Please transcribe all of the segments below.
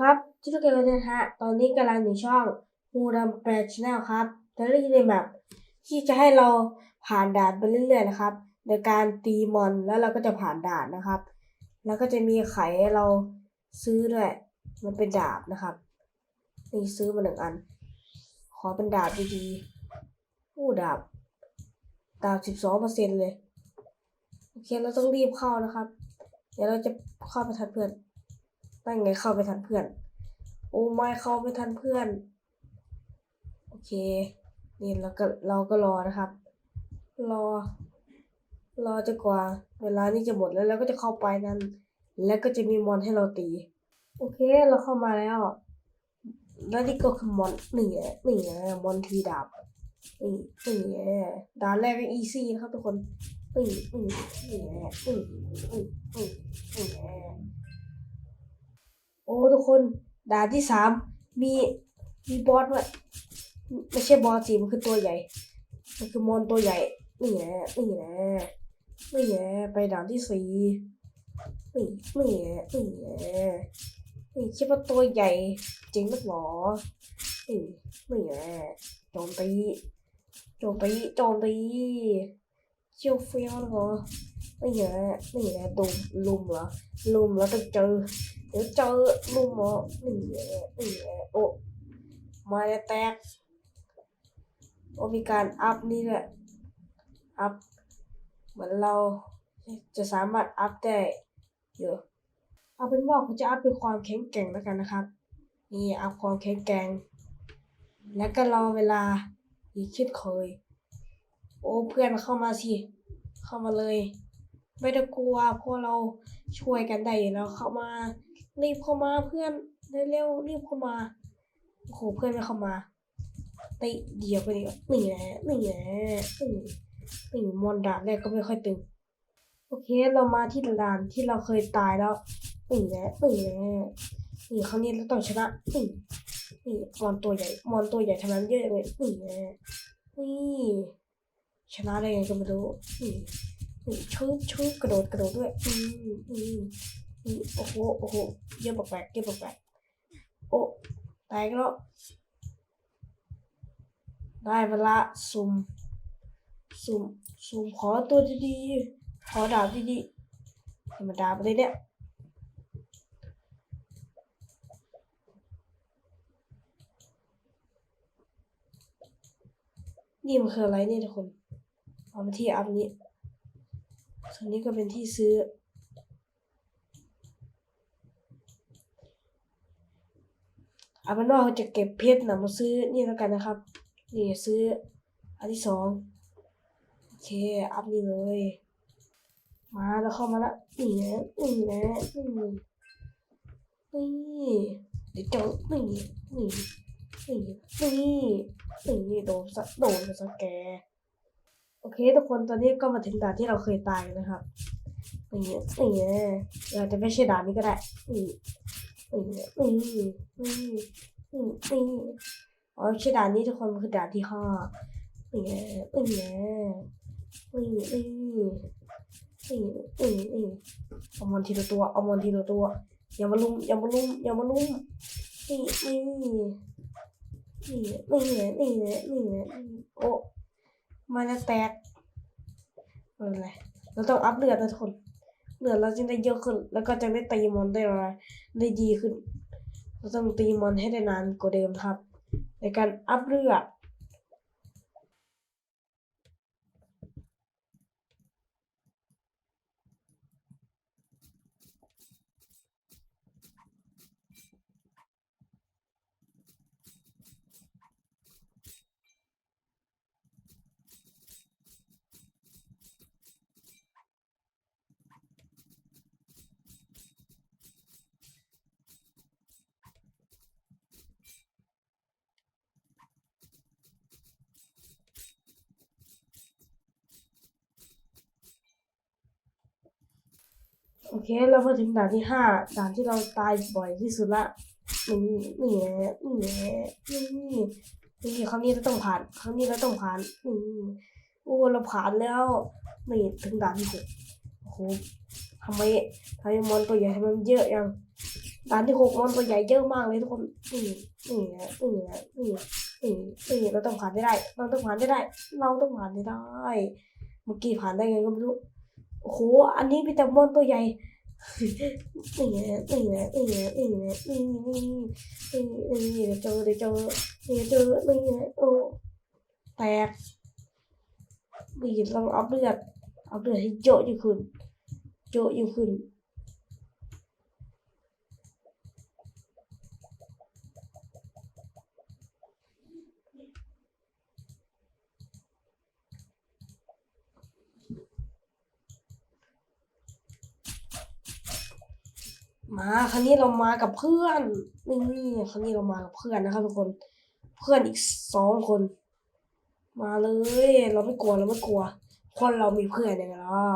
ครับชื่อเกลนะฮะ ตอนนี้กำลังอยู่ช่องฮูดัมแปดชแนลครับจะเล่นในแบบที่จะให้เราผ่านด่านไปเรื่อยๆนะครับโดยการตีมอนแล้วเราก็จะผ่านด่านนะครับ แล้วก็จะมีไขให้เราซื้อด้วยมันเป็นดาบนะครับนี่ซื้อมาหนึ่งอัน ขอเป็นดาบดีๆอู้ดาบดาบสิบสองเปอร์เซ็นต์เลยโอเคเราต้องรีบเข้านะครับ เดี๋ยวเราจะเข้าไปทันเพื่อน นั่นไงเข้าไปทันเพื่อน โอ้ไม่เข้าไม่ทันเพื่อน โอเค นี่เราก็เราก็รอนะครับ รอ รอจนกว่า เวลานี้จะหมดแล้วเราก็จะเข้าไปนั้น แล้วก็จะมีมอนให้เราตี โอเค เราเข้ามาแล้ว แล้วนี่ก็คือมอนหนี่ไงนี่ไงมอนทีดาบนี่นี่งด่านแรกก็อีซี่นะครับทุกคนนี่นี่นี่นี่นี่นี่นี่ง โอ้ทุกคนด่านที่สามมีมีบอสด้วยไม่ใช่บอสสิมันคือตัวใหญ่ มันคือมอนตัวใหญ่ นี่แหละนี่แหละนี่แหละไปด่านที่สี่นี่นี่แหละนี่แหละนี่คิดว่าตัวใหญ่จริงหรือเปล่านี่นี่แหละโจมตีโจมตีโจมตี เชียวเฟี้ยวแล้วเหรอนี่แหละนี่แหละดุมลุมเหรอลุมแล้วต้องเจอเดี๋ยวเจอลุมเหรอนี่แหละนี่แหละโอ้มาแล้วแตกโอ้มีการอัพนี่แหละอัพเหมือนเราจะสามารถอัพได้เยอะเอาเป็นว่าผมจะอัพเป็นความแข็งแกร่งแล้วกันนะครับ นี่อัพความแข็งแกร่ง แล้วก็รอเวลาอีกคิดเคย โอ้เพื่อนเข้ามาสิ เข้ามาเลย ไม่ต้องกลัวเพราะเราช่วยกันได้อยู่แล้วเข้ามา รีบเข้ามาเพื่อนเร็วๆรีบเข้ามาโอ้โหเพื่อนไม่เข้ามาตีเดียวไปเดียวนี่แหละนี่แหละนี่นี่มอนด่านแรกก็ไม่ค่อยตึงโอเค เรามาที่ด่านที่เราเคยตายแล้วหนี่แหละนี่แหละนี่ครั้งนี้เราต้องชนะหนี่นี่มอนตัวใหญ่มอนตัวใหญ่ทำไมมันเยอะเลยหนี่แหละนี่ ชนะได้ไงก็ไม่รู้นี่ชุบชุบกระโดดกระโดดด้วย อืมอืมอืมโอ้โหโอ้โหเยอะแปลกๆเยอะแปลกๆโอ้ตายแล้ว ได้เวลาสุ่มสุ่มสุ่มขอตัวดีๆขอดาบดีๆธรรมดาไปเลยเนี่ยนี่มันคืออะไรเนี่ยทุกคน เอามาที่อัพนี้ส่วนนี้ก็เป็นที่ซื้อเอาเป็นว่าเราจะเก็บเพชรนะมาซื้อนี่แล้วกันนะครับ นี่ซื้ออันที่สองโอเค อัพนี่เลย มาแล้วเข้ามาละนี่นะนี่นะนี่นี่เดี๋ยวเจอนี่นี่นี่นี่นี่โดนสะโดนสแก โอเคทุกคนตอนนี้ก็มาถึงด่านที่เราเคยตายนะครับนี่นี่นะอาจจะไม่ใช่ด่านนี้ก็ได้นี่นี่นี่นี่นี่นี่อ๋อไม่ใช่ด่านนี้ทุกคนมันคือด่านที่ห้านี่ไงนี่ไงนี่นี่นี่นี่นี่เอามันทีละตัวเอามันทีละตัวอย่ามาลุมอย่ามาลุมอย่ามาลุมนี่นี่นี่นี่นี่นี่นี่โอ้ มาแล้วแตกอะไรเราต้องอัพเลือดนะทุกคนเลือดเราจะได้เยอะขึ้น แล้วก็จะได้ตีมอนได้มาได้ดีขึ้น เราต้องตีมอนให้ได้นานกว่าเดิมครับ ในการอัพเลือด โอเค เรามาถึงด่านที่ห้าด่านที่เราตายบ่อยที่สุดละนี่นี่แหนี่แหละนี่นี่นี่ครั้งนี้เราต้องผ่าน ครั้งนี้เราต้องผ่านนี่โอ้เราผ่านแล้วนี่ถึงด่านที่หกโอ้โหทำไมทำไมมอนตัวใหญ่ทำไมมันเยอะยังด่านที่หกมันตัวใหญ่เยอะมากเลยทุกคนนี่นี่นะนี่นะนี่นี่นี่เราต้องผ่านได้ได้ เราต้องผ่านได้ได้เราต้องผ่านได้ได้ เมื่อกี้ผ่านได้ไงก็ไม่รู้ โอ้โห อันนี้มีแต่มอนตัวใหญ่นี่ไงนี่ไงนี่ไงนี่ไงนี่นี่นี่นี่นี่เดี๋ยวเจอเดี๋ยวเจอเดี๋ยวเจอนี่ไงโอ้แตกบีดลองเอาเลือดเอาเลือดให้เยอะยิ่งขึ้นเยอะยิ่งขึ้ มาครั้นี้เรามากับเพื่อนนี่ครั้นี้เรามากับเพื่อนนะครับทุกคน เพื่อนอีกสองคน มาเลย เราไม่กลัวเราไม่กลัว คนเรามีเพื่อนยังไงล่ะ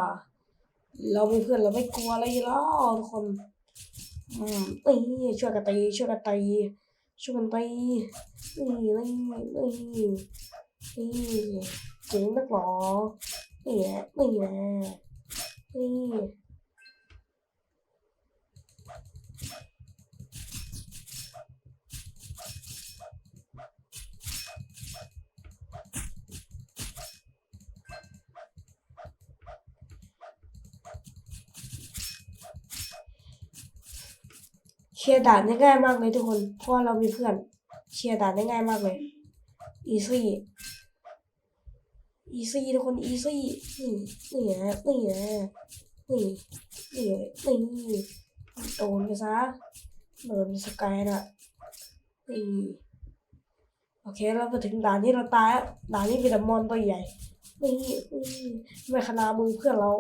เรามีเพื่อนเราไม่กลัวอะไรล้วทุกคนอืมนี่ช่วยกันตีช่วยกันตีช่วยกันตีนี่นี่นี่นี่เจ๋งนักหรอนี่แหละนี่แหละนี่ เคลียร์ด่านได้ง่ายมากเลยทุกคน เพราะเรามีเพื่อน เคลียร์ด่านได้ง่ายมากเลย อีซี่อีซี่ทุกคนอีซี่นี่นี่นะนี่นะนี่นี่นี่โดนไปซะโดนสกายน่ะนี่โอเคเรามาถึงด่านที่เราตายด่านนี้เป็นแต่มอนตัวใหญ่นี่นี่ไม่ขนาดมือเพื่อนเรา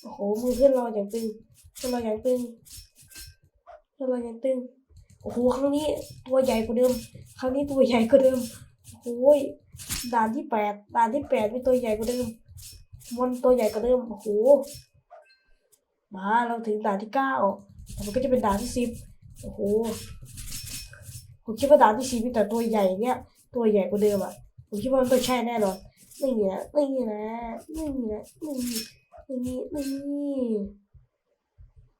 โอ้โหมือเพื่อนเราอย่างตึงเพื่อนเราอย่างตึง เพื่อนเราย่างตึงโอ้โหครั้งนี้ตัวใหญ่กว่าเดิม ครั้งนี้ตัวใหญ่กว่าเดิมโอ้ยด่านที่แปดด่านที่แปดมีตัวใหญ่กว่าเดิมมอนตัวใหญ่กว่าเดิมโอ้โหมาเราถึงด่านที่เก้าแต่มันก็จะเป็นด่านที่สิบโอ้โหผมคิดว่าด่านที่สิบมีแต่ตัวใหญ่เนี่ยตัวใหญ่กว่าเดิมอะผมคิดว่ามันต้องใช่แน่นอนนี่นะนี่นะนี่นะนี่นี่นี่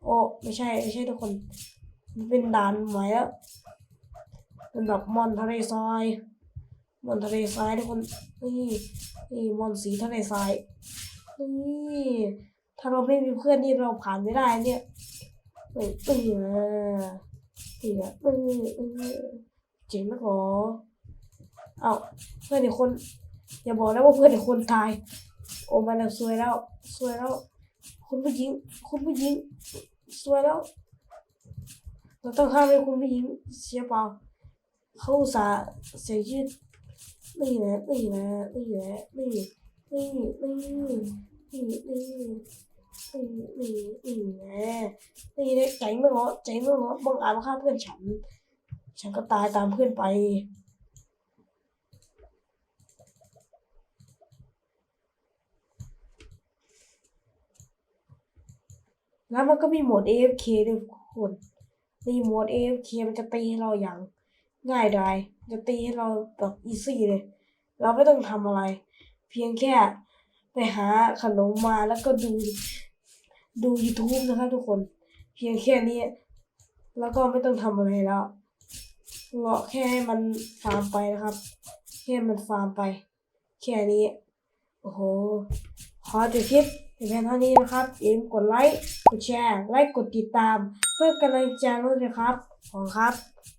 โอ้ไม่ใช่ไม่ใช่ทุกคน เป็นด่านใหม่แล้วเป็นแบบมอนทะเลทรายมอนทะเลทรายทุกคนนี่นี่มอนสีทะเลทรายนี่ถ้าเราไม่มีเพื่อนนี่เราผ่านไม่ได้เนี่ยเฮ้เออนี่อะเออเออเจ๋งมากหรอเอาเพื่อนอีกคน อย่าบอกนะว่าเพื่อนอีกคนตาย โอ้มันซวยแล้วซวยแล้ว คุณผู้หญิงคุณผู้หญิงซวยแล้ว เราต้องห้ามให้คุณผู้หญิงเสียเปล่าเขาสาเสียชีวิตนี่นะนี่นะนี่นะนี่นี่นี่นี่นี่นี่นี่นี่นะนี่นะใจไม่เหรอใจไม่เหรอบังอาจมาฆ่าเพื่อนฉัน ฉันก็ตายตามเพื่อนไปแล้วมันก็มีโหมด AFK ด้วยทุกคน นโหมด AFK มันจะตีให้เราอย่างง่ายดายจะตีให้เราแบบอีซี่เลย เราไม่ต้องทำอะไร เพียงแค่ไปหาขนมมาแล้วก็ดูดู YouTube นะครับทุกคน เพียงแค่นี้ แล้วก็ไม่ต้องทำอะไรแล้วรอแค่ให้มันฟาร์มไปนะครับ แค่มันฟาร์มไป แค่นี้ โอ้โหขอจบคลิป เพียงเท่านี้นะครับอย่าลืมกดไลค์ กดแชร์ ไลค์ กดติดตาม เพื่อกำลังใจด้วยนะครับ ขอบคุณครับ